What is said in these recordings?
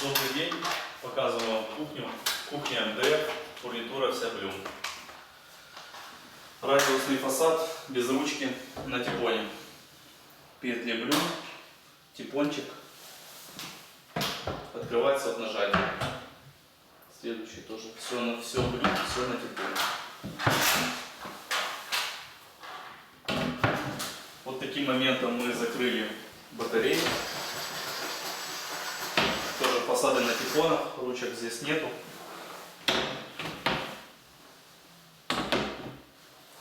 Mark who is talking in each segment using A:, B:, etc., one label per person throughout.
A: Добрый день. Показываю вам кухню. Кухня МДФ, фурнитура вся блюм. Радиусный фасад без ручки на типоне. Петли блюм, типончик. Открывается от нажатия. Следующий тоже. Все на все блюм, все на типоне. Вот таким моментом мы закрыли батареи. Тоже фасады на тефлонах, ручек здесь нету.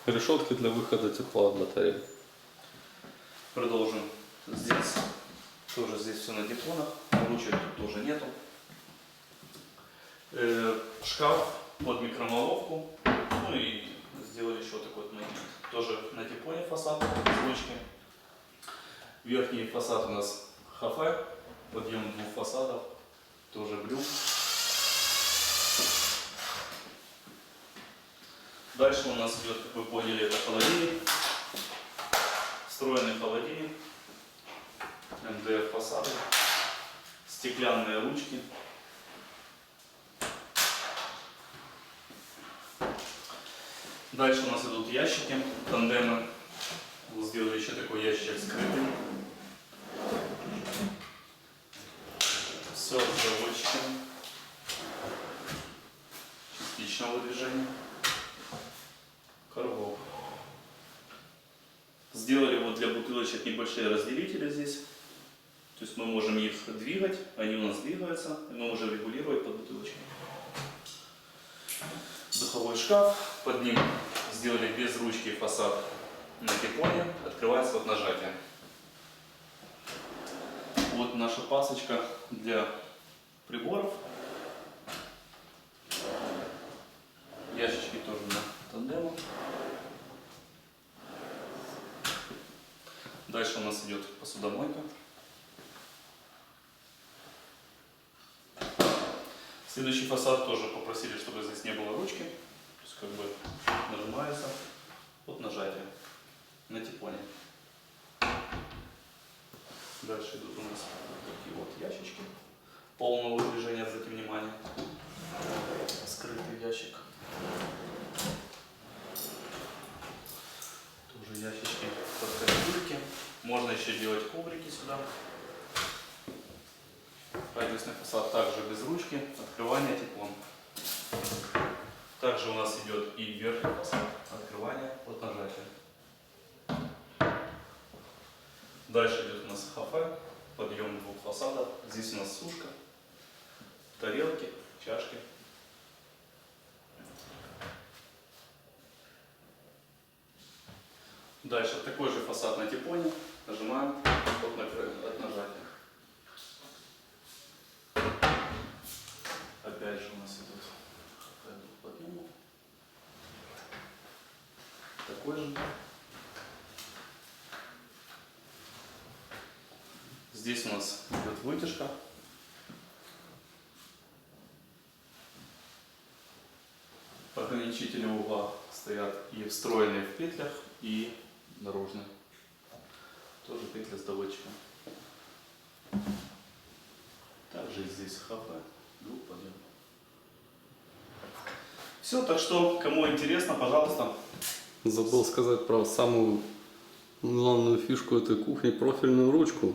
B: Решетки для выхода тепла от батареи.
A: Продолжим. Здесь тоже здесь все на тефлонах, ручек тут тоже нету. Э, шкаф под микромоловку. Ну и сделали еще такой вот момент. Тоже на тефлоне фасад с ручки. Верхний фасад у нас хафе, подъем двух фасадов, тоже блюм. Дальше у нас идет, как вы поняли, это холодильник. Встроенный холодильник. МДФ фасады. Стеклянные ручки. Дальше у нас идут ящики, тандемы. Мы сделали еще такой ящик скрытый. Все с заводчиком. Частичного движения. Коробок. Сделали вот для бутылочек небольшие разделители здесь. То есть мы можем их двигать, они у нас двигаются, и мы можем регулировать под бутылочками. Духовой шкаф, под ним сделали без ручки фасад на тефоне, открывается от нажатия. Вот наша пасочка для приборов. Ящички тоже на тандему. Дальше у нас идет посудомойка. Следующий фасад тоже попросили, чтобы здесь не было ручки. То есть как бы нажимается от нажатия на типоне. Дальше идут у нас такие вот ящички полного движения, обратите внимание. Скрытый ящик. Тоже ящички под кастрюльки. Можно еще делать коврики сюда. Радиусный фасад также без ручки, открывание теплом. Также у нас идет и верхний фасад, открывание от нажатия. Дальше идет у нас хафе, подъем двух фасадов. Здесь у нас сушка, тарелки, чашки. Дальше такой же фасад на типоне. Нажимаем от, от нажатия. Опять же у нас двух подъемов. Такой же. Здесь у нас идет вытяжка. Ограничители угла стоят и встроенные в петлях, и наружные. Тоже петля с доводчиком. Также здесь хафе, двух подъемов. Все, так что, кому интересно, пожалуйста.
B: Забыл сказать про самую главную фишку этой кухни профильную ручку.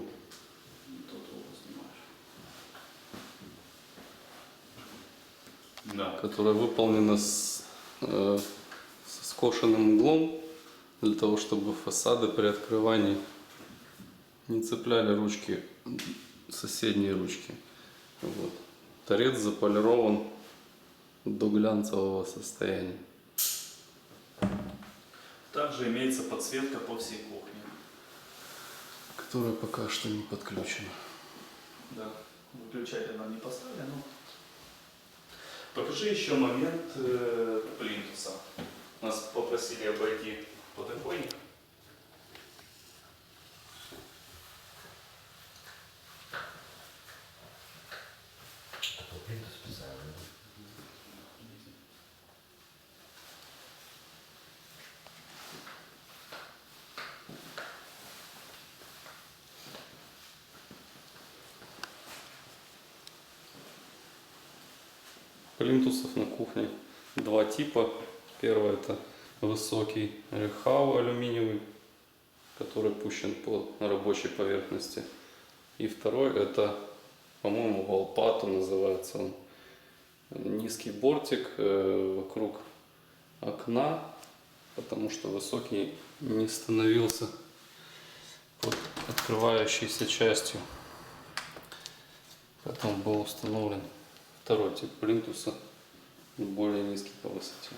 A: Да.
B: которая выполнена с, э, со скошенным углом, для того, чтобы фасады при открывании не цепляли ручки, соседние ручки. Вот. Торец заполирован до глянцевого состояния.
A: Также имеется подсветка по всей кухне.
B: Которая пока что не подключена.
A: Да. Выключатель нам не поставили, но... Покажи еще момент э, плинтуса. Нас попросили обойти
C: специально.
B: плинтусов на кухне два типа. Первый это высокий рехау алюминиевый, который пущен по рабочей поверхности. И второй это, по-моему, волпату называется он. Низкий бортик э, вокруг окна, потому что высокий не становился под открывающейся частью. Поэтому был установлен второй тип плинтуса, более низкий по высоте.